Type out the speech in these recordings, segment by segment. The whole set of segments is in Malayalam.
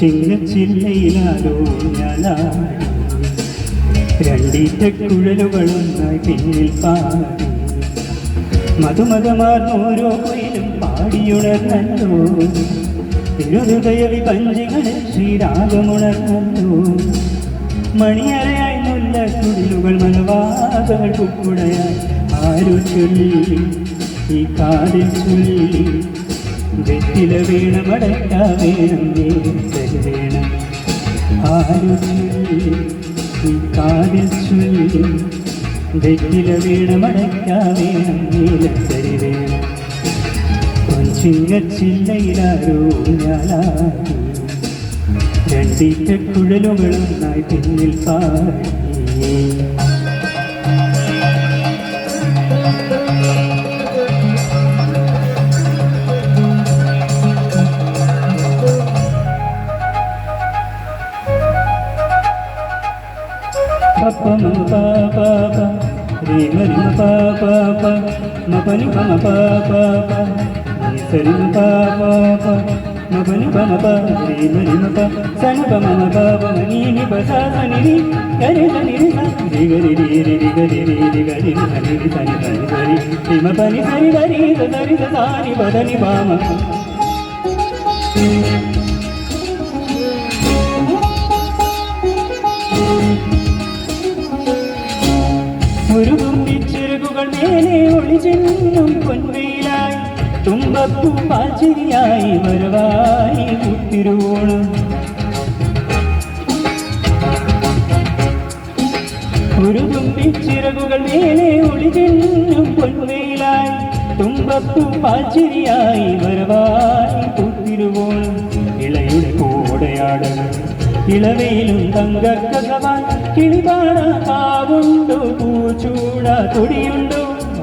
ചിങ്ങച്ചില്ലയിലാലോ ഞാനാ രണ്ടീറ്റ കുഴലുകളൊന്നായി പിന്നിൽ പാടി. മധുമതമാർന്നോരോ കുയിലും പാടിയുണർന്നല്ലോ. തിരുഹൃദയ പഞ്ചികളിൽ ശ്രീരാഗമുണർന്നല്ലോ. മണിയറയായി മുല്ല കുടിലുകൾ മനവാതകൾ കുക്കുടയായി ആരു ചൊല്ലി ഈ കാതിൽ ചൊല്ലി. വെറ്റില വേണം നേരത്തരി വേണം വീണമടക്ക വേണം. നീലത്തരി വേണം ഞാനാടി രണ്ടീറ്റ പിന്നിൽ പാടി. పప్ప మమ పాప రే మరి మ పాప మ పని పమ పాప నీ సరి మ పాప మ పని పమ ప రే మరి మ ప సని ప మమ పాప నీ ని ప సా సని రి గరి సని రి స రి గరి రి రి రి గరి రి రి గరి రి సని రి సని సని సరి రి మ పని సరి గరి స సరి స సాని పదని పామ ഒരു മേലെ ഒളിചെന്നും പൊൻവെയിലായി. തുമ്പപ്പൂ പാച്ചിരിയായി വരവായി കുത്തിരുവോണം ഒരു തുമ്പിച്ചിറകുകൾ മേലെ ഒളിചെന്നും പൊൻവെയിലായി. തുമ്പപ്പൂ പാച്ചിരിയായി വരവായി കുത്തിരുവോണം ഇളയുടെ കൂടെയാട് ഇളവയിലും തങ്കക്കഥവാൻ കിളിപാട കാവുണ്ടോ പൂച്ചൂട തൊടിയുണ്ടോ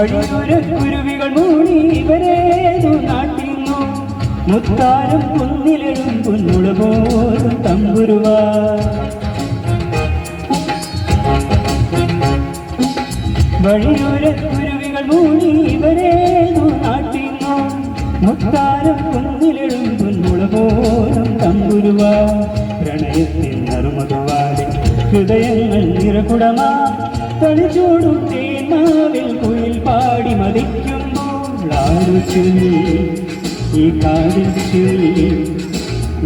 വഴികുരക്കുരുവികൾ മൂടി ഇവരേതു നാട്ടിന്നു? മുത്താരം കുന്നിലിടും കുന്നുള പോലും തമ്പുരുവാ വഴിയുരക്കുരുവികൾ മൂടി ഇവരേതു നാട്ടിന്നു? മുത്താരം കുന്നിലിടും കുന്നുള പോലും തമ്പുരുവ പ്രണയത്തിൽ നറുമതുവാടി ഹൃദയങ്ങൾ നിറകുടമാ. തളിച്ചോടും തേനാവിൽ കുയിൽ പാടി മതിക്കുമ്പോൾ ആരു ചൊല്ലി ഈ കാടിൽ ചൊല്ലി.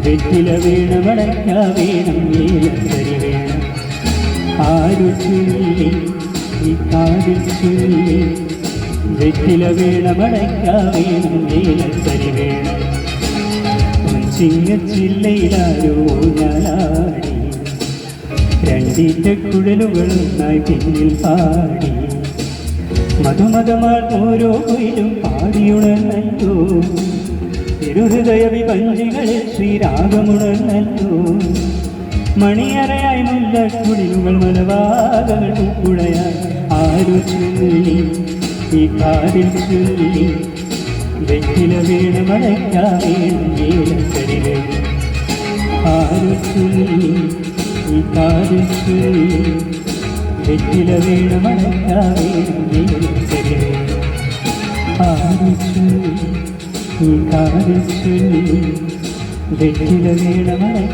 വെറ്റില വീണമടക്ക വേണം നീലത്തരി വേണം. ആരു ചൊല്ലി ഈ കാടിൽ ചൊല്ലി. വെറ്റില വീണമടക്ക വേണം നീലത്തരി വേണം. ചിങ്ങച്ചില്ലയിലാരോ ഞാനാടി. രണ്ടീറ്റ കുഴലുകളൊന്നായി പിന്നിൽ പാടി. മധുമതമാർ ഓരോ കുയിലും പാടിയുണർന്നല്ലോ. തിരുഹൃദയ വിപഞ്ചികളിൽ ശ്രീരാഗമുണർന്നല്ലോ. മണിയറയായി മുല്ല കുടിലുകൾ മലവാകകൾ കുക്കുടയായി ആരു ചൊല്ലി ഈ കാതിൽ ചൊല്ലി. വെറ്റില വീണ് മടക്കാവേണം ആരു ചൊല്ലി ഈ കാതിൽ ചൊല്ലി. വെറ്റില വീണ് കാതിൽ ചൊല്ലി വെറ്റില വീണ് വേണം